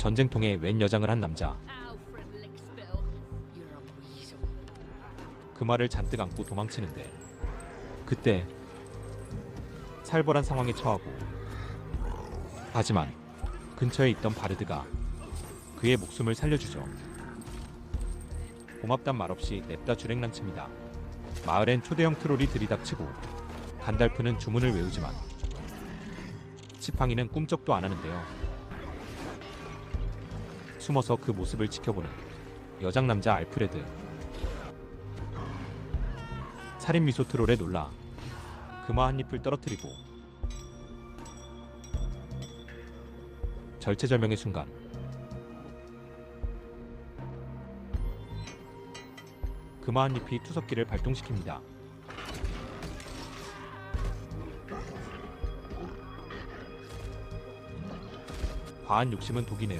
전쟁통에 웬 여장을 한 남자. 그 말을 잔뜩 안고 도망치는데 그때 살벌한 상황에 처하고 하지만 근처에 있던 바르드가 그의 목숨을 살려주죠. 고맙단 말없이 냅다 주랭랑 칩니다. 마을엔 초대형 트롤이 들이닥치고 간달프는 주문을 외우지만 지팡이는 꿈쩍도 안 하는데요. 숨어서 그 모습을 지켜보는 여장 남자 알프레드. 살인 미소 트롤에 놀라 금화 한 잎을 떨어뜨리고 절체절명의 순간 금화 한 잎이 투석기를 발동시킵니다. 과한 욕심은 독이네요.